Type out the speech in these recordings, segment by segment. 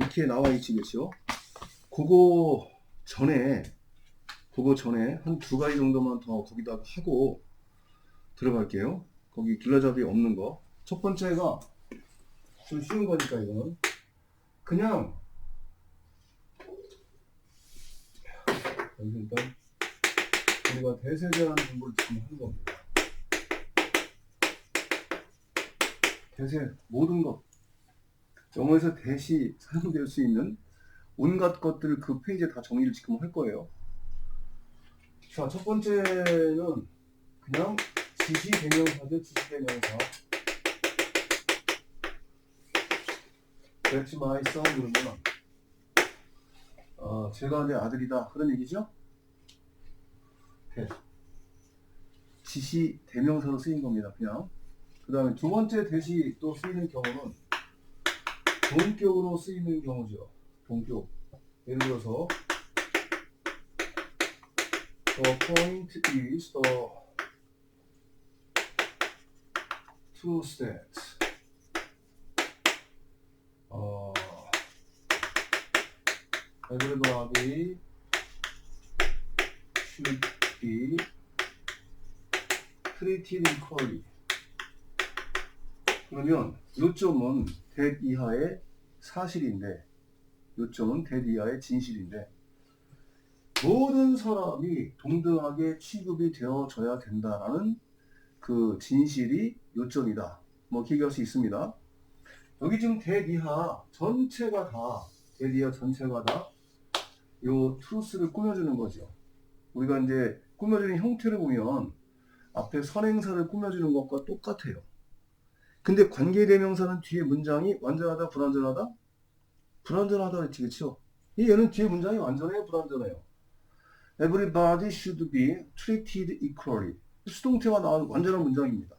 이렇게 나와 있지 그렇죠? 그거 전에 그거 전에 한 두 가지 정도만 더 거기다가 하고 들어갈게요. 거기 길라잡이 없는 거. 첫 번째가 좀 쉬운 거니까 이거는 그냥 여기 일단 우리가 대한 공부를 지금 하는 겁니다. 대세 모든 것 영어에서 대시 사용될 수 있는 온갖 것들 그 페이지에 다 정리를 지금 할 거예요. 자, 첫 번째는 그냥 지시 대명사죠, 지시 대명사. That's my son 그러면 어, 제가 내 아들이다 그런 얘기죠? 네. 지시 대명사로 쓰인 겁니다, 그냥. 그 다음에 두 번째 대시 또 쓰이는 경우는 동격으로 쓰이는 경우죠. 동격. 예를 들어서 the point is the truth that 어, everybody should be treated equally. 그러면 요점은 대 이하의 사실인데 요점은 대 이하의 진실인데 모든 사람이 동등하게 취급이 되어져야 된다라는 그 진실이 요점이다. 뭐 기억할 수 있습니다. 여기 지금 대디하 전체가 다 대디하 전체가 다 요 트루스를 꾸며주는 거죠. 우리가 이제 꾸며주는 형태를 보면 앞에 선행사를 꾸며주는 것과 똑같아요. 근데 관계대명사는 뒤에 문장이 완전하다 불완전하다? 불완전하다 그랬지 그쵸? 이 얘는 뒤에 문장이 완전해요 불완전해요? Everybody should be treated equally. 수동태가 나온 완전한 문장입니다.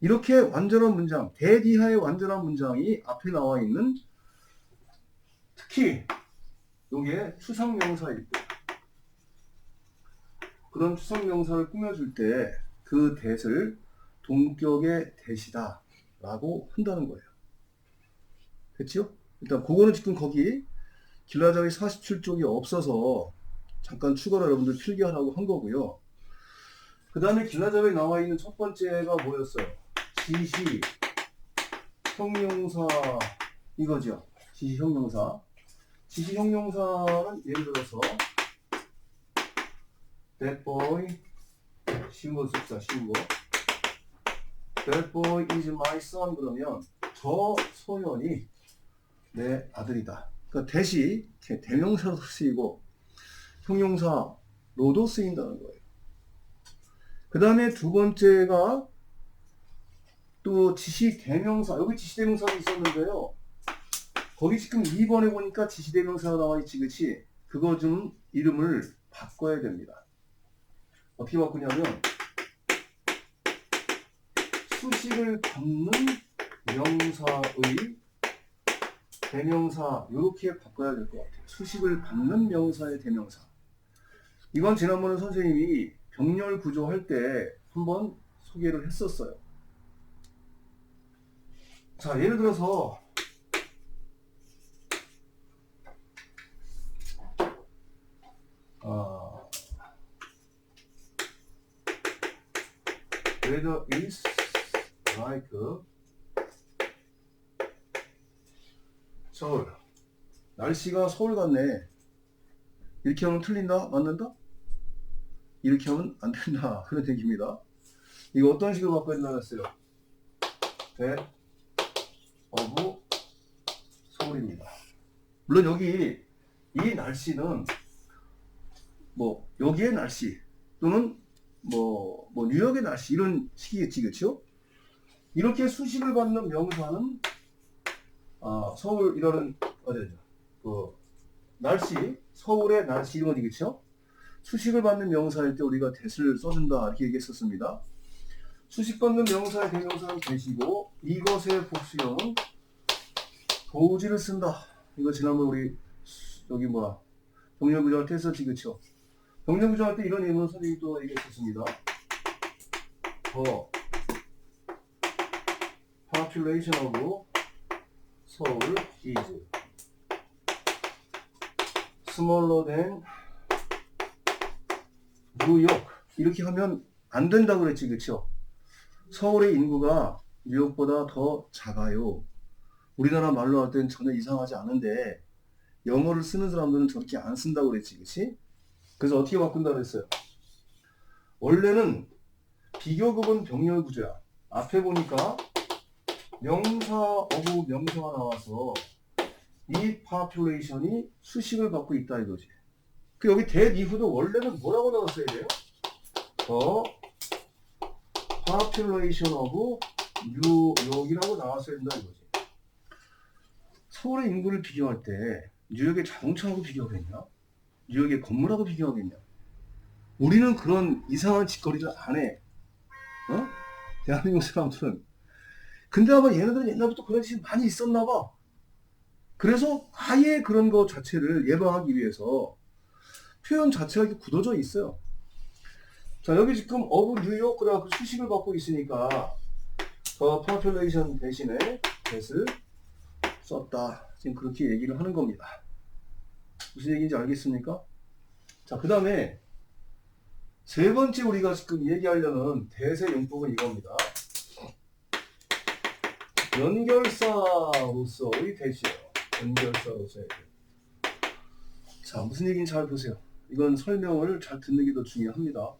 이렇게 완전한 문장, 대디하의 완전한 문장이 앞에 나와 있는 특히 요게 추상명사일 때 그런 추상명사를 꾸며줄 때 그 대를 동격의 대시다 라고 한다는 거예요. 됐죠? 일단 그거는 지금 거기 길라잡이 47쪽이 없어서 잠깐 추가로 여러분들 필기하라고 한 거고요. 그 다음에 길라잡에 나와 있는 첫 번째가 뭐였어요? 지시, 형용사 이거죠. 지시, 형용사. 지시, 형용사는 예를 들어서 That boy 씁시다. 쉬운 거. That boy is my son 그러면 저 소년이 내 아들이다. 그러니까 대시 대명사로 쓰이고 형용사로도 쓰인다는 거예요. 그 다음에 두 번째가 또 지시 대명사 여기 지시 대명사가 있었는데요. 거기 지금 2번에 보니까 지시 대명사가 나와 있지 그치? 그거 좀 이름을 바꿔야 됩니다. 어떻게 바꾸냐면 수식을 받는 명사의 대명사 이렇게 바꿔야 될 것 같아요. 수식을 받는 명사의 대명사. 이건 지난번에 선생님이 병렬 구조 할 때 한번 소개를 했었어요. 자, 예를 들어서 아, weather is like 서울. 날씨가 서울 같네. 이렇게 하면 틀린다? 맞는다? 이렇게 하면 안 된다. 그런 얘기입니다. 이거 어떤 식으로 바꿔야 된다고 했어요? that of 서울입니다. 물론 여기 이 날씨는 뭐 여기의 날씨 또는 뭐, 뭐 뉴욕의 날씨 이런 식이겠지 그렇죠? 이렇게 수식을 받는 명사는 아, 서울 이러는 어디죠? 그 날씨 서울의 날씨 이런 거지겠죠? 수식을 받는 명사일 때 우리가 대를 써준다 이렇게 얘기했었습니다. 수식 받는 명사의 대명사는 대시고 이것의 복수형은 도지를 쓴다. 이거 지난번 우리 여기 뭐야 병렬구조할 때 했었지 그쵸? 병렬구조할 때 이런 예문 선생님이 또 얘기했었습니다. 더 population of 서울 is smaller than 뉴욕 이렇게 하면 안 된다고 그랬지 그쵸? 서울의 인구가 뉴욕보다 더 작아요. 우리나라 말로 할 때는 전혀 이상하지 않은데 영어를 쓰는 사람들은 저렇게 안 쓴다고 그랬지 그치? 그래서 어떻게 바꾼다 그랬어요? 원래는 비교급은 병렬 구조야. 앞에 보니까 명사 어부 명사가 나와서 이 population이 수식을 받고 있다 이거지. 그 여기 that 이후도 원래는 뭐라고 나왔어야 돼요? 더 population of 뉴욕이라고 나왔어야 된다 이거지. 서울의 인구를 비교할 때 뉴욕의 자동차하고 비교하겠냐? 뉴욕의 건물하고 비교하겠냐? 우리는 그런 이상한 짓거리를 안 해. 어? 대한민국 사람들은. 근데 아마 얘네들은 옛날부터 그런 짓이 많이 있었나 봐. 그래서 아예 그런 거 자체를 예방하기 위해서 표현 자체가 이렇게 굳어져 있어요. 자, 여기 지금 어부 뉴욕 그래갖고 수식을 받고 있으니까 더 population 대신에 that을 썼다. 지금 그렇게 얘기를 하는 겁니다. 무슨 얘기인지 알겠습니까? 자, 그 다음에 세 번째 우리가 지금 얘기하려는 대세 용법은 이겁니다. 연결사로서의 대시요. 연결사로서의 대. 자, 무슨 얘기인지 잘 보세요. 이건 설명을 잘 듣는 게 더 중요합니다.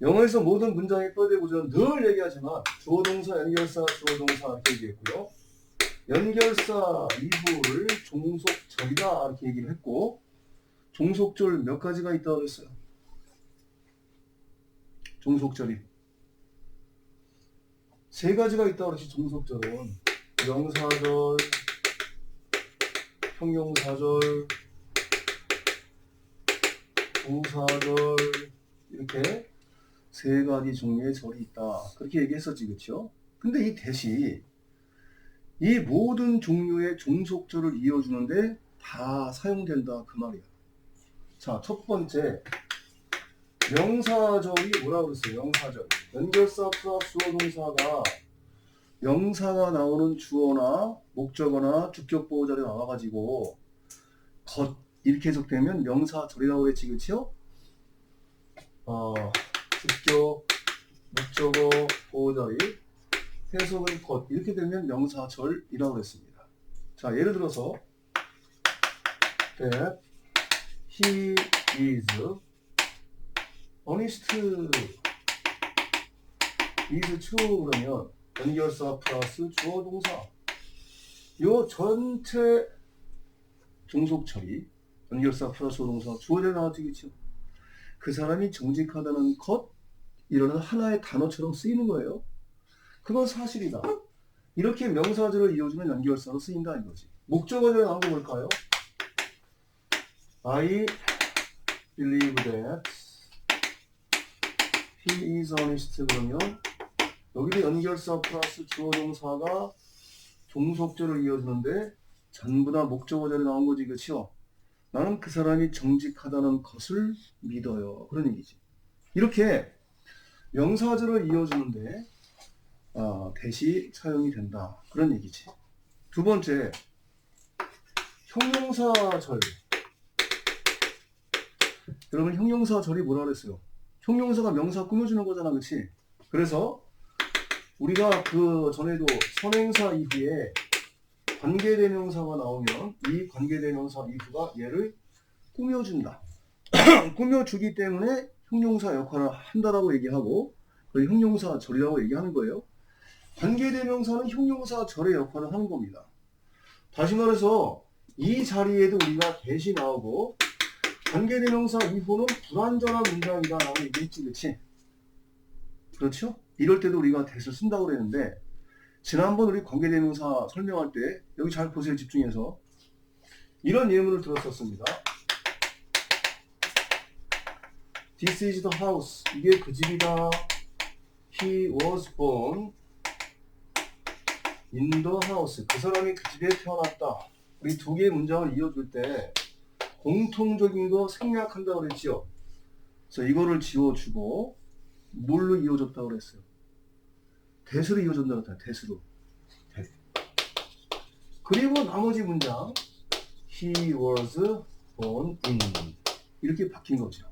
영어에서 모든 문장의 뼈대 구조는 늘 얘기하지만 주어 동사, 연결사, 주어 동사 얘기했고요. 연결사 이후를 종속절이다 이렇게 얘기를 했고 종속절 몇 가지가 있다고 그랬어요. 종속절이 세 가지가 있다고 그랬지 종속절은. 명사절, 형용사절, 부사절 이렇게 세 가지 종류의 절이 있다. 그렇게 얘기했었지 그쵸? 근데 이 대시 이 모든 종류의 종속절을 이어주는데 다 사용된다 그 말이야. 자 첫 번째 명사절이 뭐라고 그랬어요 명사절 연결사 플러스 주어 동사가 명사가 나오는 주어나 목적어나 주격 보호절에 나와가지고 겉 이렇게 해석되면 명사절이라고 그랬지 그치요? 어, 주격, 목적어, 보호절이 해석은 겉 이렇게 되면 명사절이라고 그랬습니다. 자 예를 들어서 that he is honest is true 그러면 연결사 플러스 주어 동사. 요 전체 종속 처리 연결사 플러스 동사 주어져 나와지겠죠. 그 사람이 정직하다는 것 이러는 하나의 단어처럼 쓰이는 거예요. 그건 사실이다. 이렇게 명사절을 이어주는 연결사로 쓰인다 이거지. 목적어절에 나온 거 뭘까요? I believe that he is honest 그러면 여기도 연결사 플러스 주어 동사가 종속절을 이어주는데 전부 다 목적어절에 나온 거지 그렇죠? 나는 그 사람이 정직하다는 것을 믿어요. 그런 얘기지. 이렇게 명사절을 이어주는데 아, 대시 사용이 된다. 그런 얘기지. 두 번째 형용사절. 여러분 형용사절이 뭐라 그랬어요? 형용사가 명사 꾸며주는 거잖아 그치? 그래서 우리가 그 전에도 선행사 이후에 관계대명사가 나오면 이 관계대명사 이후가 얘를 꾸며준다. 꾸며주기 때문에 형용사 역할을 한다라고 얘기하고 그 형용사 절이라고 얘기하는 거예요. 관계대명사는 형용사 절의 역할을 하는 겁니다. 다시 말해서 이 자리에도 우리가 대시 나오고 관계대명사 이후는 불완전한 문장이다 라고 얘기했지, 그치? 그렇죠? 이럴 때도 우리가 대를 쓴다고 그랬는데 지난번 우리 관계대명사 설명할 때 여기 잘 보세요 집중해서 이런 예문을 들었었습니다. This is the house. 이게 그 집이다. He was born in the house. 그 사람이 그 집에 태어났다. 우리 두 개의 문장을 이어줄 때 공통적인 거 생략한다고 그랬지요. 그래서 이거를 지워주고 뭘로 이어졌다고 그랬어요? 대수로 이어졌다고 했잖아요. 대수로. 대. 그리고 나머지 문장 He was born in 이렇게 바뀐 거죠.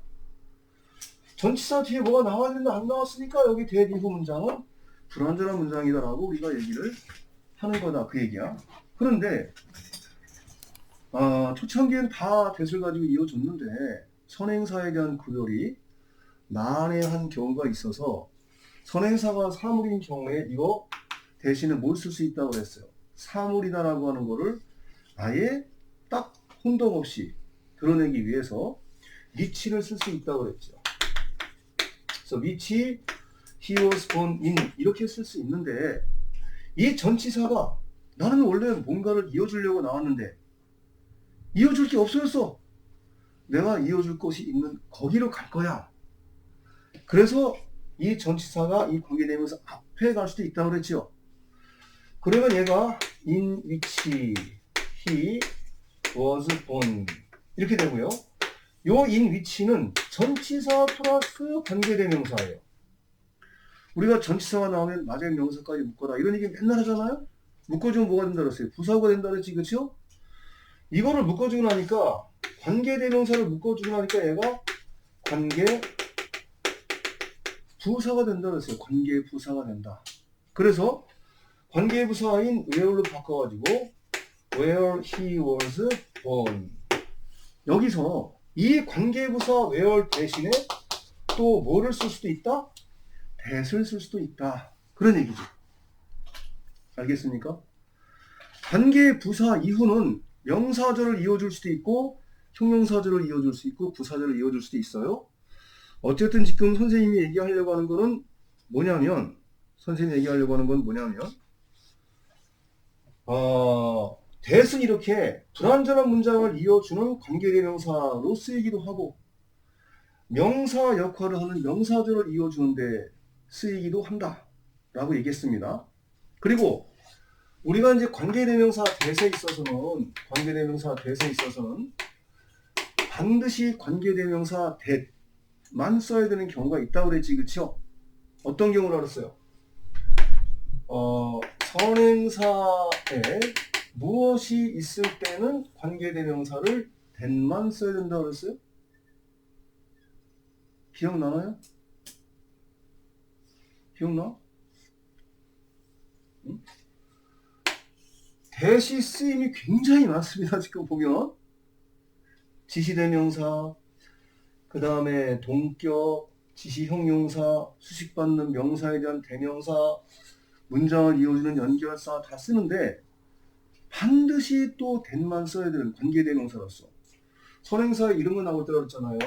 전치사 뒤에 뭐가 나와야 되는데 안 나왔으니까 여기 대비후 문장은 불완전한 문장이다라고 우리가 얘기를 하는 거다 그 얘기야. 그런데 아, 초창기엔 다 대을 가지고 이어졌는데 선행사에 대한 구별이 난해한 경우가 있어서 선행사가 사물인 경우에 이거 대신에 뭘 쓸 수 있다고 그랬어요. 사물이다라고 하는 거를 아예 딱 혼동 없이 드러내기 위해서 위치를 쓸 수 있다고 그랬죠. 그래서 위치 he was born in 이렇게 쓸 수 있는데 이 전치사가 나는 원래 뭔가를 이어주려고 나왔는데 이어줄 게 없어졌어. 내가 이어줄 것이 있는 거기로 갈 거야. 그래서 이 전치사가 이 관계되면서 앞에 갈 수도 있다고 그랬죠. 그러면 얘가 in which he was born 이렇게 되고요. 요 in which는 전치사 플러스 관계대명사예요. 우리가 전치사가 나오면 마지막 명사까지 묶어라 이런 얘기 맨날 하잖아요. 묶어주면 뭐가 된다 그랬어요? 부사가 된다 그랬지 그렇죠? 이거를 묶어주고 나니까 관계 대명사를 묶어주고 나니까 얘가 관계 부사가 된다 그랬어요. 관계 부사가 된다. 그래서 관계 부사인 where로 바꿔가지고 where he was born 여기서 이 관계 부사 where 대신에 또 뭐를 쓸 수도 있다? that을 쓸 수도 있다. 그런 얘기죠. 알겠습니까? 관계 부사 이후는 명사절을 이어줄 수도 있고 형용사절을 이어줄 수 있고 부사절을 이어줄 수도 있어요. 어쨌든 지금 선생님이 얘기하려고 하는 거는 뭐냐면 선생님이 얘기하려고 하는 건 뭐냐면 어, 대은 이렇게 불완전한 문장을 이어주는 관계대명사로 쓰이기도 하고 명사 역할을 하는 명사절을 이어주는데 쓰이기도 한다 라고 얘기했습니다. 그리고 우리가 이제 관계대명사 대세에 있어서는 관계대명사 대세에 있어서는 반드시 관계대명사 대만 써야 되는 경우가 있다고 그랬지 그쵸? 어떤 경우를 알았어요? 어, 선행사에 무엇이 있을 때는 관계대명사를 대만 써야 된다고 그랬어요? 기억나나요? 기억나? 대시 쓰임이 굉장히 많습니다. 지금 보면 지시대명사, 그 다음에 동격, 지시형용사, 수식받는 명사에 대한 대명사, 문장을 이어주는 연결사 다 쓰는데 반드시 또 된만 써야 되는 관계대명사로서 선행사에 이런 거 나올 때가 그랬잖아요.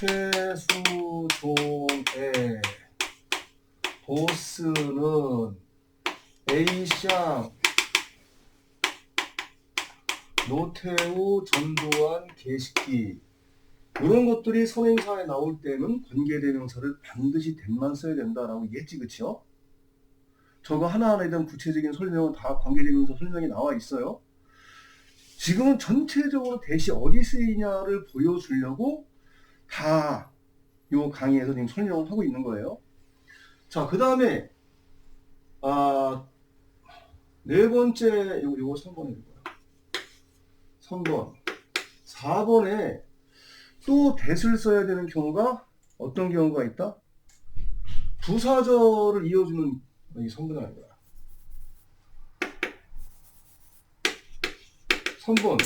최수종의 보스는 A샹 노태우 전두환 개식기. 이런 것들이 선행사에 나올 때는 관계대명사를 반드시 된만 써야 된다라고 얘기했지 그쵸? 저거 하나하나에 대한 구체적인 설명은 다 관계대명사 설명이 나와 있어요. 지금은 전체적으로 대시 어디 쓰이냐를 보여주려고 다 요 강의에서 지금 설명을 하고 있는 거예요. 자 그 다음에 아, 네 번째 요, 요거 3번에 이거야 3번 4번에 또 대을 써야 되는 경우가 어떤 경우가 있다? 부사절을 이어주는 이 성분은 아니야. 3번.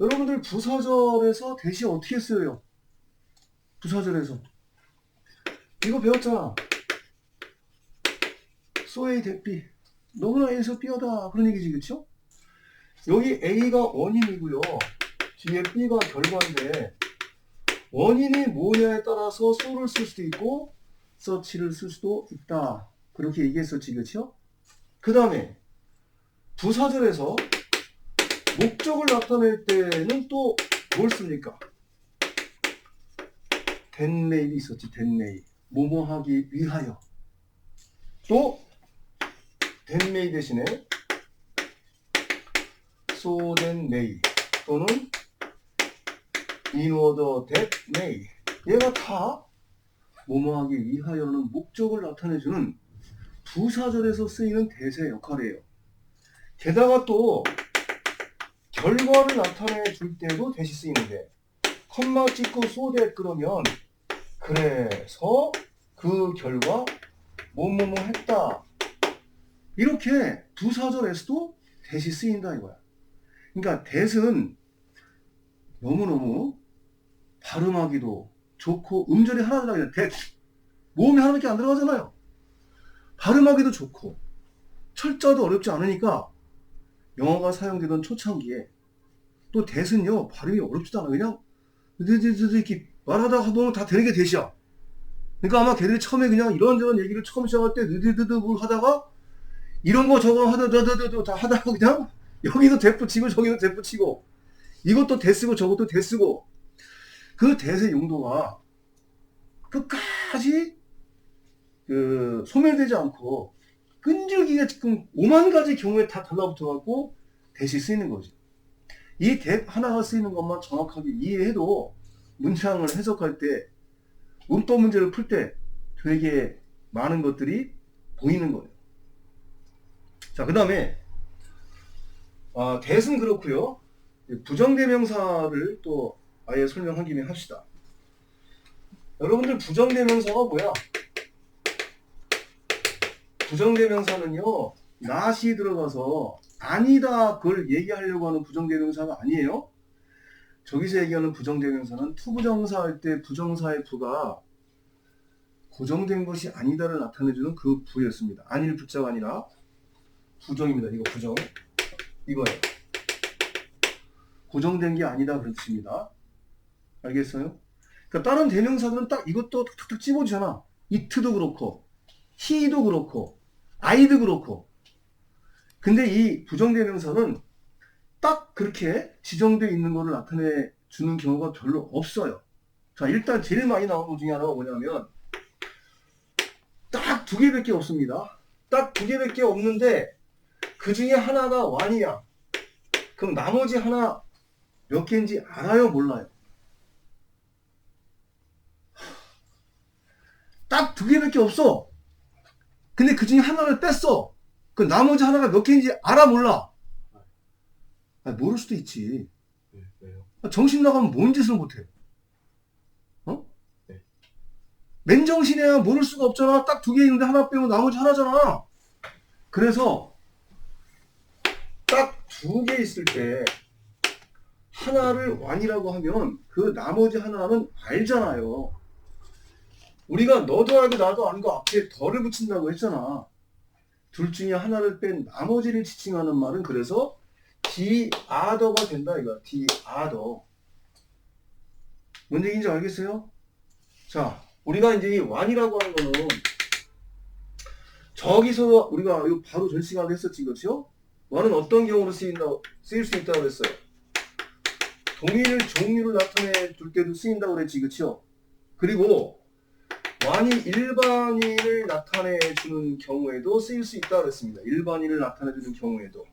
여러분들 부사절에서 대시 어떻게 써요? 부사절에서. 이거 배웠잖아. 소의 대비. 너무나 A에서 B하다. 그런 얘기지, 그쵸? 여기 A가 원인이고요. 뒤에 B가 결과인데 원인이 뭐냐에 따라서 so를 쓸 수도 있고 서치를 쓸 수도 있다. 그렇게 얘기했었지, 그렇죠? 그 다음에 부사절에서 목적을 나타낼 때는 또 뭘 씁니까? 된 메일이 있었지, 된 메일. 뭐뭐 하기 위하여. 또, 된 메일 대신에 may 또는 that may 얘가 다 뭐뭐하기 위하여는 목적을 나타내주는 부사절에서 쓰이는 대세 역할이에요. 게다가 또 결과를 나타내 줄 때도 대시 쓰이는데 컴마 찍고 소대 그러면 그래서 그 결과 뭐뭐뭐 했다 이렇게 두 사절에서도 대시 쓰인다 이거야. 그러니까 대은 너무너무 발음하기도 좋고 음절이 하나 들어가요. 대 모음이 하나밖에 안 들어가잖아요. 발음하기도 좋고 철자도 어렵지 않으니까 영어가 사용되던 초창기에 또 대은요 발음이 어렵지도 않아. 그냥 이렇게 말하다가 보면 다 되는 게 대시야. 그러니까 아마 걔들이 처음에 그냥 이런저런 얘기를 처음 시작할 때 느드드드 뭘 하다가 이런 거 저거 하다다다다 다 하다가 그냥 여기도 대 붙이고 저기도 대 붙이고 이것도 대 쓰고 저것도 대 쓰고 그 대세 용도가 끝까지 그 소멸되지 않고 끈질기게 지금 오만 가지 경우에 다 달라붙어 갖고 대시 쓰이는 거지. 이대 하나가 쓰이는 것만 정확하게 이해해도 문장을 해석할 때 문법 문제를 풀 때 되게 많은 것들이 보이는 거예요. 자, 그 다음에 아, 대은 그렇고요. 부정대명사를 또 아예 설명한 김에 합시다. 여러분들 부정대명사가 뭐야? 부정대명사는요, not이 들어가서 아니다 그걸 얘기하려고 하는 부정대명사가 아니에요. 저기서 얘기하는 부정대명사는 투부정사 할 때 부정사의 부가 고정된 것이 아니다를 나타내주는 그 부였습니다. 아닐 부자가 아니라 부정입니다. 이거 부정. 이거예요. 고정된 게 아니다 그런 뜻입니다. 알겠어요? 그러니까 다른 대명사들은 딱 이것도 탁탁탁 찝어주잖아. 이트도 그렇고, 히도 그렇고, 아이도 그렇고. 근데 이 부정대명사는 딱 그렇게 지정되어 있는 것을 나타내 주는 경우가 별로 없어요. 자, 일단 제일 많이 나오는 것 중에 하나가 뭐냐면, 딱 두 개밖에 없습니다. 딱 두 개밖에 없는데, 그 중에 하나가 완이야. 그럼 나머지 하나 몇 개인지 알아요? 몰라요? 딱 두 개밖에 없어. 근데 그 중에 하나를 뺐어. 그 나머지 하나가 몇 개인지 알아 몰라? 아, 모를 수도 있지. 네, 왜요? 아, 정신 나가면 뭔 짓을 못해? 어? 네. 맨정신이야 모를 수가 없잖아. 딱 두 개 있는데 하나 빼면 나머지 하나잖아. 그래서 딱 두 개 있을 때 하나를 완이라고 하면 그 나머지 하나는 알잖아요. 우리가 너도 알고 나도 아는 거 앞에 덜을 붙인다고 했잖아. 둘 중에 하나를 뺀 나머지를 지칭하는 말은 그래서 other가 된다 the other. 뭔 얘기인지 알겠어요? 자, 우리가 이제 이 완이라고 하는 거는 저기서 우리가 이거 바로 전 시간에 했었지, 그렇죠? 완은 어떤 경우로 쓰인다, 쓰일 수 있다고 그랬어요? 동일 종류를 나타내 줄 때도 쓰인다고 그랬지, 그렇죠? 그리고 완이 일반인을 나타내 주는 경우에도 쓰일 수 있다고 그랬습니다. 일반인을 나타내 주는 경우에도.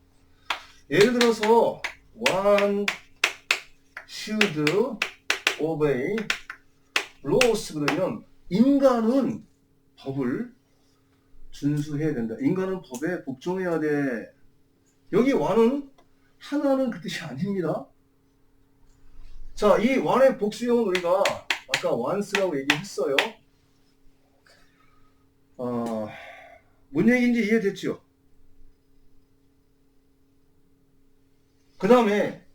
예를 들어서 one should obey laws 그러면 인간은 법을 준수해야 된다. 인간은 법에 복종해야 돼. 여기 one은 하나는 그 뜻이 아닙니다. 자, 이 one의 복수형은 우리가 아까 once라고 얘기했어요. 어, 뭔 얘기인지 이해됐죠? 그 다음에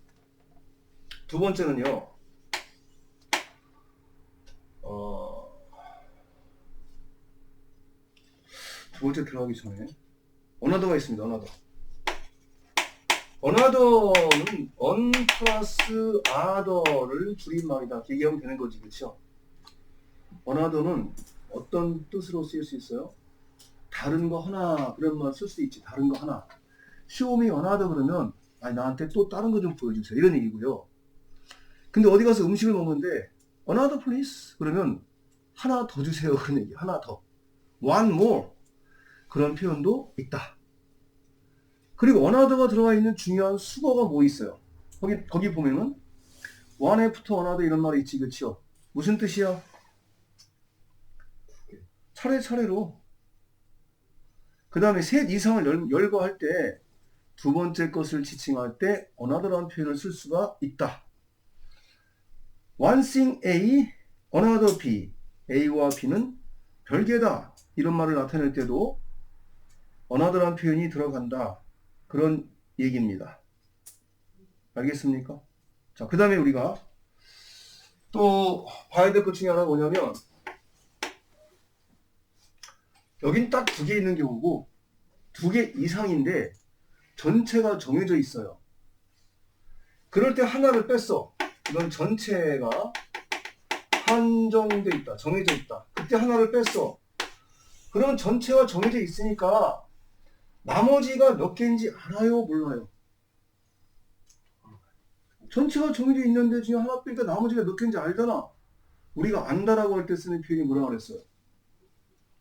두 번째는요. 어, 두 번째 들어가기 전에 어나더가 있습니다. 어나더. 어나더는 on 플러스 other를 줄임말이다. 얘기하면 되는 거지, 그렇죠? 어나더는 어떤 뜻으로 쓰일 수 있어요? 다른 거 하나 그런 말 쓸 수 있지. 다른 거 하나. me another 그러면 아니 나한테 또 다른 거 좀 보여주세요. 이런 얘기고요. 근데 어디 가서 음식을 먹는데 another please 그러면 하나 더 주세요. 그런 얘기. 하나 더. one more 그런 표현도 있다. 그리고 another가 들어가 있는 중요한 수거가 뭐 있어요? 거기 거기 보면은 one after another 이런 말이 있지, 그렇죠? 무슨 뜻이야? 차례차례로. 그 다음에 셋 이상을 열, 열거할 때 두 번째 것을 지칭할 때 another라는 표현을 쓸 수가 있다. One thing A, another B. A와 B는 별개다. 이런 말을 나타낼 때도 another라는 표현이 들어간다. 그런 얘기입니다. 알겠습니까? 자, 그 다음에 우리가 또 봐야 될 것 중에 하나가 뭐냐면 여긴 딱 두 개 있는 경우고 두 개 이상인데 전체가 정해져 있어요. 그럴 때 하나를 뺐어. 이건 전체가 한정돼 있다. 정해져 있다. 그때 하나를 뺐어. 그러면 전체가 정해져 있으니까 나머지가 몇 개인지 알아요? 몰라요? 전체가 정해져 있는데 지금 하나 빼니까 나머지가 몇 개인지 알잖아. 우리가 안다라고 할 때 쓰는 표현이 뭐라고 그랬어요?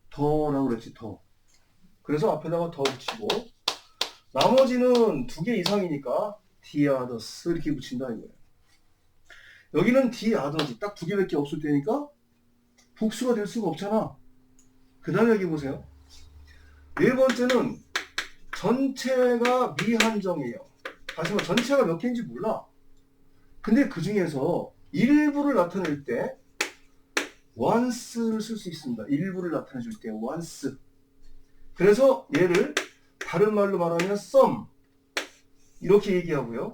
더라고 그랬지, 더. 그래서 앞에다가 더 붙이고, 나머지는 두 개 이상이니까 d others 이렇게 붙인다 이거예요. 여기는 d others 딱 두 개밖에 없을 때니까 복수가 될 수가 없잖아. 그 다음에 여기 보세요. 네 번째는 전체가 미한정이에요. 다시 말해 전체가 몇 개인지 몰라. 근데 그 중에서 일부를 나타낼 때 once를 쓸 수 있습니다. 일부를 나타내줄 때 once. 그래서 얘를 다른 말로 말하면 some 이렇게 얘기하고요.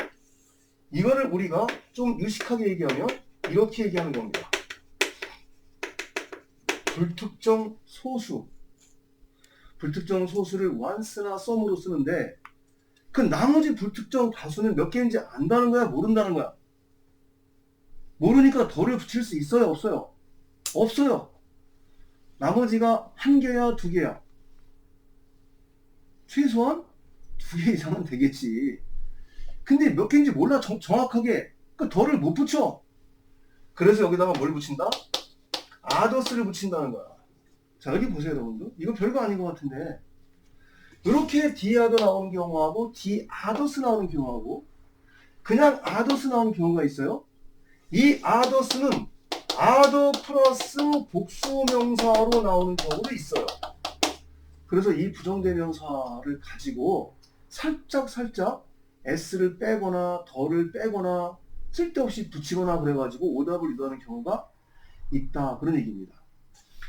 이거를 우리가 좀 유식하게 얘기하면 이렇게 얘기하는 겁니다. 불특정 소수. 불특정 소수를 once나 some으로 쓰는데 그 나머지 불특정 다수는 몇 개인지 안다는 거야, 모른다는 거야? 모르니까 덜을 붙일 수 있어요, 없어요? 없어요. 나머지가 한 개야, 두 개야. 최소한 두 개 이상은 되겠지. 근데 몇 개인지 몰라, 정, 정확하게. 그 덜을 못 붙여. 그래서 여기다가 뭘 붙인다? 아더스를 붙인다는 거야. 자, 여기 보세요, 여러분들. 이거 별거 아닌 것 같은데. 이렇게 디아더 나오는 경우하고 디아더스 나오는 경우하고 그냥 아더스 나오는 경우가 있어요. 이 아더스는 아더 플러스 복수명사로 나오는 경우도 있어요. 그래서 이 부정대명사를 가지고 살짝 살짝 s를 빼거나 덜을 빼거나 쓸데없이 붙이거나 그래가지고 오답을 유도하는 경우가 있다 그런 얘기입니다.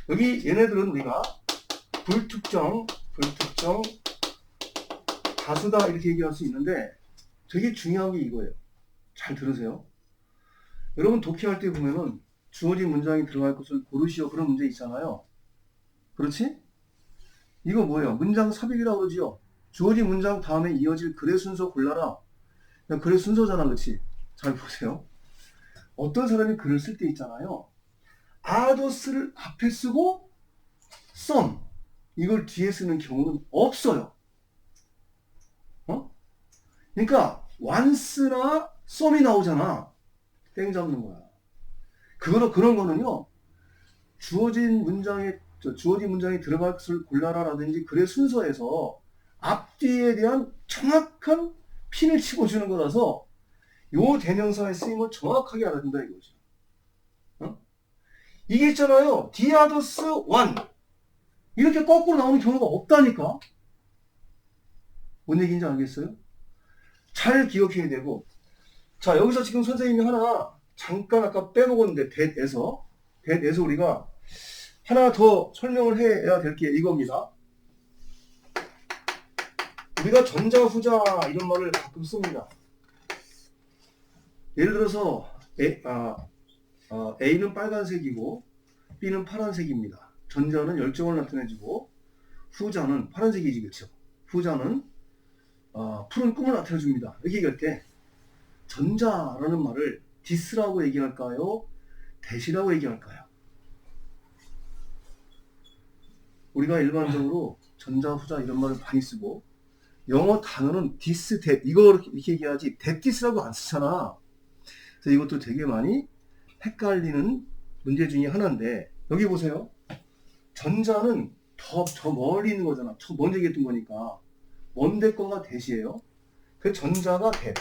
여기 얘네들은 우리가 불특정, 불특정, 다수다 이렇게 얘기할 수 있는데 되게 중요한 게 이거예요. 잘 들으세요. 여러분 독해할 때 보면은 주어진 문장이 들어갈 것을 고르시오 그런 문제 있잖아요. 그렇지? 이거 뭐예요? 문장 삽입이라고 그러지요. 주어진 문장 다음에 이어질 글의 순서 골라라. 글의 순서잖아, 그렇지? 잘 보세요. 어떤 사람이 글을 쓸 때 있잖아요. 아더스를 앞에 쓰고 some 이걸 뒤에 쓰는 경우는 없어요. 어? 그러니까 once나 some이 나오잖아. 땡 잡는 거야. 그거는 그런 거는요. 주어진 문장에 저 주어진 문장이 들어갈 것을 골라라라든지 글의 순서에서 앞뒤에 대한 정확한 핀을 치고 주는 거라서 요 대명사의 쓰임을 정확하게 알아야 된다 이거죠. 어? 이게 있잖아요. 디아더스 원 이렇게 거꾸로 나오는 경우가 없다니까. 뭔 얘기인지 알겠어요? 잘 기억해야 되고 자 여기서 지금 선생님이 하나 잠깐 아까 빼먹었는데 대에서 대에서 우리가 하나 더 설명을 해야 될 게 이겁니다. 우리가 전자 후자 이런 말을 가끔 씁니다. 예를 들어서 A, 아, 아, A는 빨간색이고 B는 파란색입니다. 전자는 열정을 나타내주고 후자는 파란색이지 그렇죠? 후자는 어, 푸른 꿈을 나타내줍니다. 이렇게 얘기할 때 전자라는 말을 디스라고 얘기할까요? 대시라고 얘기할까요? 우리가 일반적으로 전자, 후자 이런 말을 많이 쓰고 영어 단어는 디스, 대 이거 이렇게 얘기하지 대디스라고 안 쓰잖아. 그래서 이것도 되게 많이 헷갈리는 문제 중에 하나인데 여기 보세요. 전자는 더저 멀리 있는 거잖아. 저 먼저 얘기했던 거니까 먼데 거가 대시예요. 그 전자가 대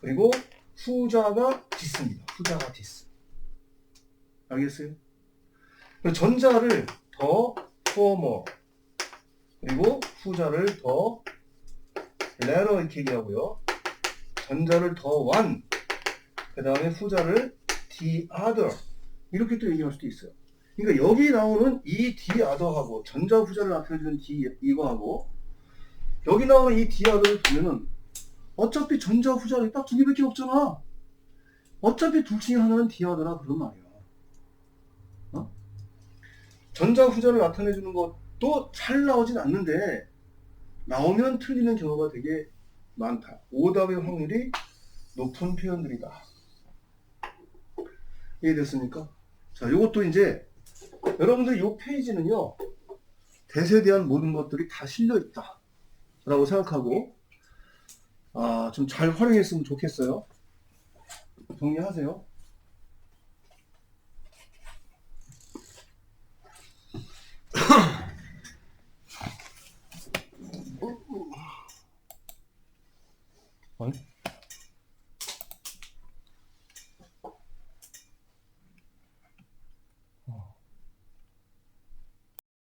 그리고 후자가 디스입니다. 후자가 디스. 알겠어요? 전자를 더 포머 그리고 후자를 더 later 이렇게 얘기하고요. 전자를 더 one, 그 다음에 후자를 the other 이렇게 또 얘기할 수도 있어요. 그러니까 여기 나오는 이 the other하고 전자 후자를 나타내주는 the 이거하고 여기 나오는 이 the other를 보면은 어차피 전자 후자를 딱두 개밖에 없잖아. 어차피 둘 중에 하나는 the other라 그런 말이야. 어? 전자 후자를 나타내주는 것도 잘 나오진 않는데 나오면 틀리는 경우가 되게 많다. 오답의 확률이 높은 표현들이다. 이해됐습니까? 자, 요것도 이제 여러분들 요 페이지는요. 대세에 대한 모든 것들이 다 실려 있다. 라고 생각하고 아, 좀 잘 활용했으면 좋겠어요. 정리하세요. 아니,